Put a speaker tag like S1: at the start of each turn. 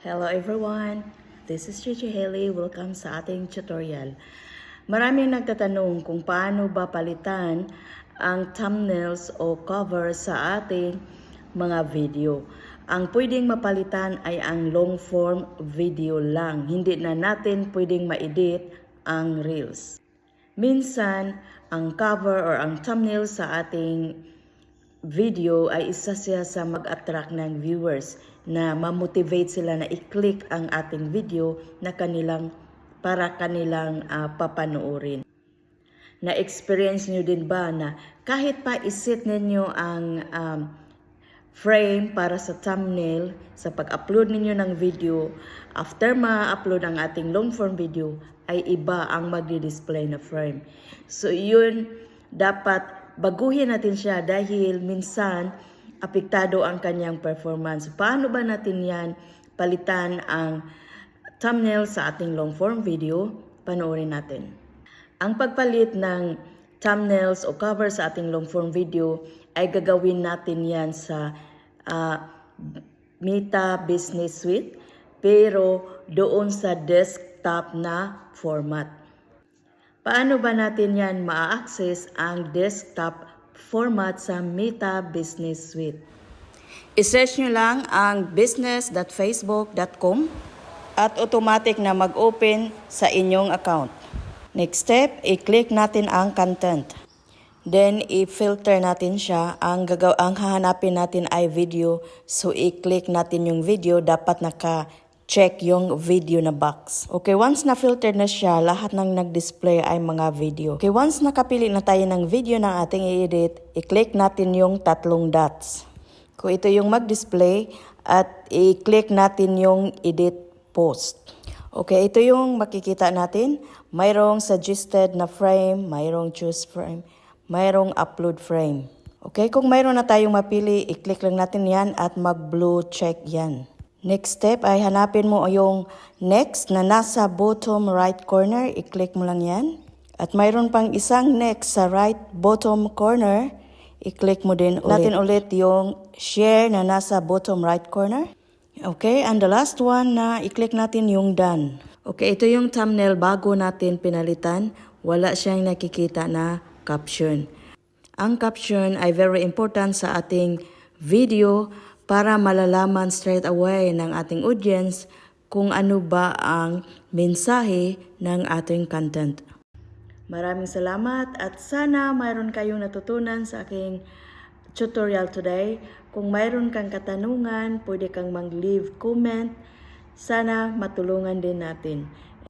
S1: Hello everyone! This is Chichi Haley. Welcome sa ating tutorial. Maraming nagtatanong kung paano ba palitan ang thumbnails o cover sa ating mga video. Ang pwedeng mapalitan ay ang long form video lang. Hindi na natin pwedeng ma-edit ang reels. Minsan, ang cover or ang thumbnail sa ating video ay isa siya sa mag-attract ng viewers na ma-motivate sila na i-click ang ating video na kanilang para kanilang ah, papanoorin. Na-experience nyo din ba na kahit pa isit ninyo ang um, frame para sa thumbnail sa pag-upload ninyo ng video, after ma-upload ang ating long form video, ay iba ang magdi-display na frame. So yun, dapat baguhin natin siya dahil minsan apektado ang kanyang performance. Paano ba natin yan palitan ang thumbnail sa ating long form video? Panoorin natin. Ang pagpalit ng thumbnails o cover sa ating long form video ay gagawin natin yan sa ah, Meta Business Suite pero doon sa desktop na format. Paano ba natin yan ma-access ang desktop format sa Meta Business Suite? I-search nyo lang ang business.facebook.com at automatic na mag-open sa inyong account. Next step, i-click natin ang content. Then, i-filter natin siya. Ang, gagaw ang hahanapin natin ay video. So, i-click natin yung video. Dapat naka-check yung video na box. Okay, once na-filter na siya, lahat ng nag-display ay mga video. Okay, once nakapili na tayo ng video na ating i-edit, i-click natin yung tatlong dots. Kung ito yung mag-display, at i-click natin yung edit post. Okay, ito yung makikita natin. Mayroong suggested na frame, mayroong choose frame, mayroong upload frame. Okay, kung mayroon na tayong mapili, i-click lang natin yan at mag-blue check yan. Next step ay hanapin mo yung next na nasa bottom right corner. I-click mo lang yan. At mayroon pang isang next sa right bottom corner. I-click mo din ulit. Natin ulit yung share na nasa bottom right corner. Okay, and the last one na i-click natin yung done. Okay, ito yung thumbnail bago natin pinalitan. Wala siyang nakikita na caption. Ang caption ay very important sa ating video para malalaman straight away ng ating audience kung ano ba ang mensahe ng ating content. Maraming salamat at sana mayroon kayong natutunan sa aking tutorial today. Kung mayroon kang katanungan, pwede kang mag-leave comment. Sana matulungan din natin.